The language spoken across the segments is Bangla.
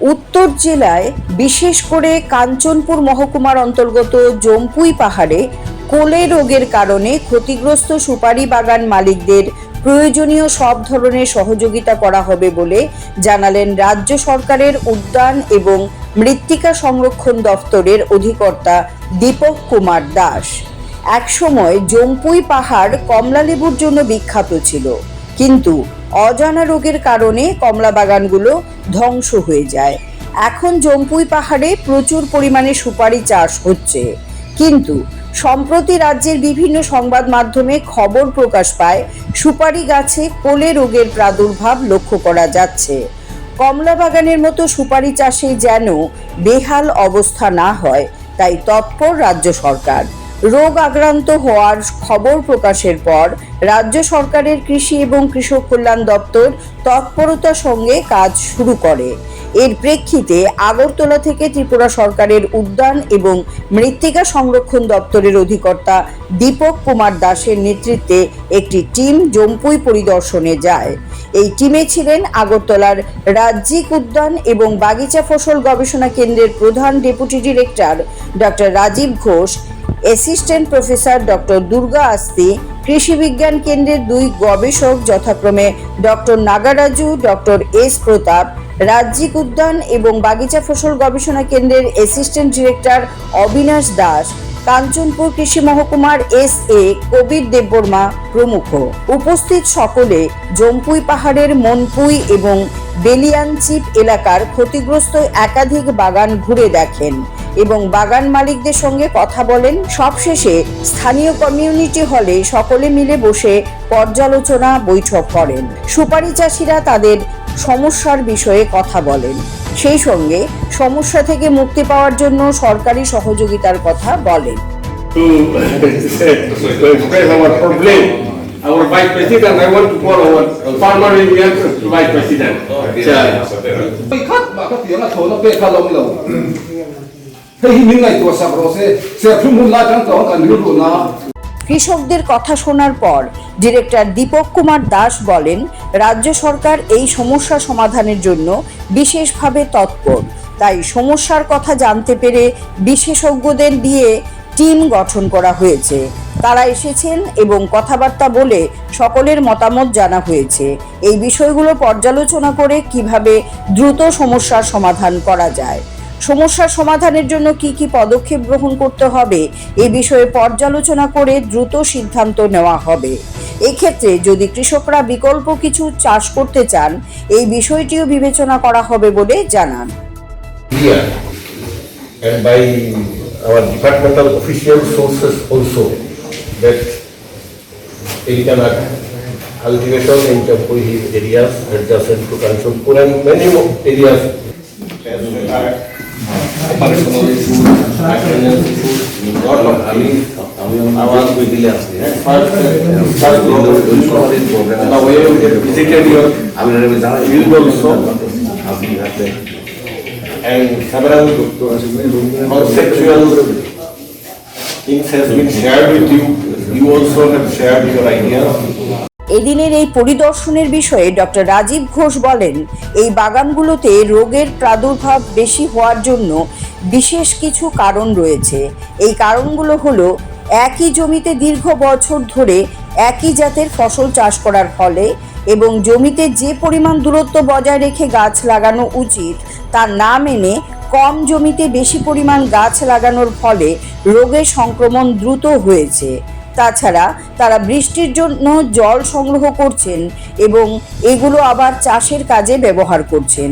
উত্তর জেলায়, বিশেষ করে কাঞ্চনপুর মহকুমার অন্তর্গত জম্পুই পাহাড়ে কোলে রোগের কারণে ক্ষতিগ্রস্ত সুপারি বাগান মালিকদের প্রয়োজনীয় সব ধরনের সহযোগিতা করা হবে বলে জানালেন রাজ্য সরকারের উদ্যান এবং মৃত্তিকা সংরক্ষণ দফতরের অধিকর্তা দীপক কুমার দাস। একসময় জম্পুই পাহাড় কমলালেবুর জন্য বিখ্যাত ছিল, কিন্তু অজানা রোগের কারণে কমলা বাগানগুলো ধ্বংস হয়ে যায়। এখন জম্পুই পাহাড়ে প্রচুর পরিমাণে সুপারি চাষ হচ্ছে। কিন্তু সম্প্রতি রাজ্যের বিভিন্ন সংবাদ মাধ্যমে খবর প্রকাশ পায়, সুপারি গাছে কোলে রোগের প্রাদুর্ভাব লক্ষ্য করা যাচ্ছে। কমলা বাগানের মতো সুপারি চাষে যেন বেহাল অবস্থা না হয়, তাই তৎপর রাজ্য সরকার। রোগ আক্রান্ত হওয়ার খবর প্রকাশের পর রাজ্য সরকারের কৃষি এবং কৃষক কল্যাণ দপ্তর তৎপরতার সঙ্গে কাজ শুরু করে। এর প্রেক্ষিতে আগরতলা থেকে ত্রিপুরা সরকারের উদ্যান এবং মৃত্তিকা সংরক্ষণ দপ্তরের অধিকর্তা দীপক কুমার দাসের নেতৃত্বে একটি টিম জম্পুই পরিদর্শনে যায়। এই টিমে ছিলেন আগরতলার রাজ্যিক উদ্যান এবং বাগিচা ফসল গবেষণা কেন্দ্রের প্রধান deputy director doctor Rajib Ghosh assistant professor doctor Durga Asti, কৃষি বিজ্ঞান কেন্দ্রের দুই গবেষক যথাক্রমে doctor Nagaraju, doctor S Pratap, রাজ্যিক উদ্যান এবং বাগিচা ফসল গবেষণা কেন্দ্রের অ্যাসিস্ট্যান্ট ডিরেক্টর অবিনাশ দাস, কাঞ্চনপুর কৃষি মহকুমার এস এ কবির দেববর্মা প্রমুখ। উপস্থিত সকলে জম্পুই পাহাড়ের মনপুই এবং বেলিয়ানচিপ এলাকার ক্ষতিগ্রস্ত একাধিক বাগান ঘুরে দেখেন। এবং বাগান মালিকদের সঙ্গে কথা বলেন সবশেষে স্থানীয় কমিউনিটি হলে সকলে মিলে বসে পর্যালোচনা বৈঠক করেন সুপারি চাষিরা তাদের সমস্যার বিষয়ে কথা বলেন সেই সঙ্গে সমস্যা থেকে মুক্তি পাওয়ার জন্য সরকারি সহযোগিতার কথা বলেন our vice president, I want to call our farmer in union to vice president. Okay. Yeah. কৃষকদের কথা শোনার পর ডিরেক্টর দীপক কুমার দাস বলেন, রাজ্য সরকার এই সমস্যা সমাধানের জন্য বিশেষভাবে তৎপর। তাই সমস্যার কথা জানতে পেরে বিশেষজ্ঞদের দিয়ে টিম গঠন করা হয়েছে। তারা এসেছেন এবং কথাবার্তা বলে সকলের মতামত জানা হয়েছে। এই বিষয়গুলো পর্যালোচনা করে কীভাবে দ্রুত সমস্যার সমাধান করা যায়। সমস্যার সমাধানের জন্য কি কি পদক্ষেপ গ্রহণ করতে হবে এ বিষয়ে পর্যালোচনা করে দ্রুত সিদ্ধান্ত নেওয়া হবে। এক্ষেত্রে যদি কৃষকরা বিকল্প কিছু চাষ করতে চান এই বিষয়টিও বিবেচনা করা হবে বলে জানান। And several conceptual things has been shared with you. You also have shared your ideas. এদিনের এই পরিদর্শনের বিষয়ে ডক্টর রাজীব ঘোষ বলেন, এই বাগানগুলোতে রোগের প্রাদুর্ভাব বেশি হওয়ার জন্য বিশেষ কিছু কারণ রয়েছে। এই কারণগুলো হলো, একই জমিতে দীর্ঘ বছর ধরে একই জাতের ফসল চাষ করার ফলে এবং জমিতে যে পরিমাণ দূরত্ব বজায় রেখে গাছ লাগানো উচিত তা না মেনে কম জমিতে বেশি পরিমাণ গাছ লাগানোর ফলে রোগের সংক্রমণ দ্রুত হয়েছে। তাছাড়া তারা বৃষ্টির জন্য জল সংগ্রহ করছেন এবং এগুলো আবার চাষের কাজে ব্যবহার করছেন।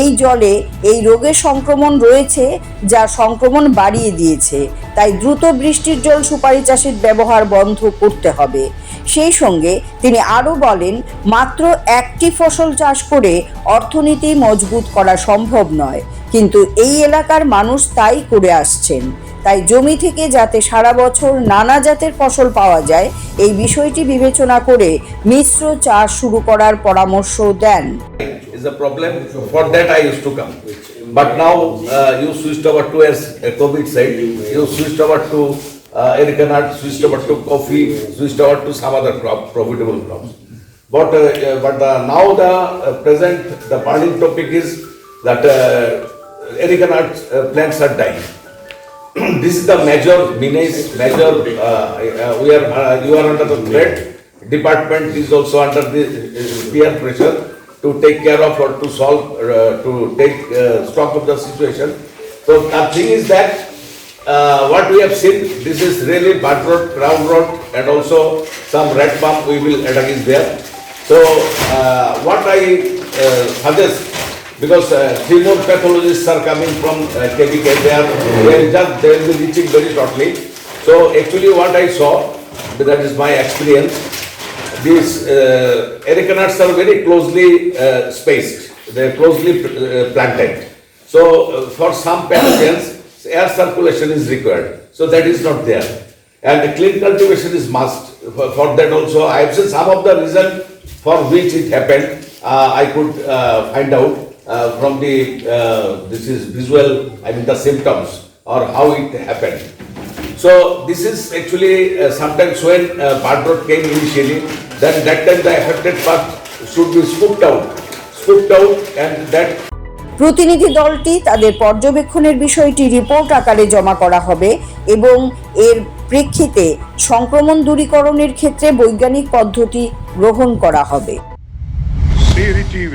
এই জলে এই রোগের সংক্রমণ রয়েছে, যা সংক্রমণ বাড়িয়ে দিয়েছে। তাই দ্রুত বৃষ্টির জল সুপারি চাষের ব্যবহার বন্ধ করতে হবে। সেই সঙ্গে তিনি আরও বলেন, মাত্র একটি ফসল চাষ করে অর্থনীতি মজবুত করা সম্ভব নয়, কিন্তু এই এলাকার মানুষ তাই করে আসছেন। তাই জমি থেকে যাতে সারা বছর নানা জাতের ফসল পাওয়া যায় এই বিষয়টি বিবেচনা করে মিশ্র চাষ শুরু করার পরামর্শ দেন a. But now uh, you switched over to, as uh, COVID said, you switched over to uh, arecanut, switched over to coffee, switched over to some other crop, profitable crops. But, uh, uh, but the, now the uh, present, the burning topic is that uh, Ericanut uh, plants are dying. This is the major major, uh, uh, we are, uh, you are under the threat. Department is also under the uh, peer pressure to take care of or to solve, uh, to take uh, stock of the situation. So the thing is that uh, what we have seen, this is really bad road, crown road and also some red pump we will attack is there. So uh, what I uh, suggest, because uh, three more pathologists are coming from uh, KBK, they are, they just, they will be reaching very shortly. So actually what I saw, that is my experience, these uh, arecanuts are very closely uh, spaced, they are closely uh, planted. So uh, for some pathogens, air circulation is required, so that is not there. And the clean cultivation is must, for, for that also, I have seen some of the reason for which it happened, uh, I could uh, find out uh, from the, uh, this is visual, I mean the symptoms or how it happened. So this is actually uh, sometimes when uh, bad road came initially, then that time the affected part should be scooped out, scooped out and that প্রতিনিধি দলটি তাদের পর্যবেক্ষণের বিষয়টি রিপোর্ট আকারে জমা করা হবে এবং এর প্রেক্ষিতে সংক্রমণ দূরীকরণের ক্ষেত্রে বৈজ্ঞানিক পদ্ধতি গ্রহণ করা হবে Siri TV,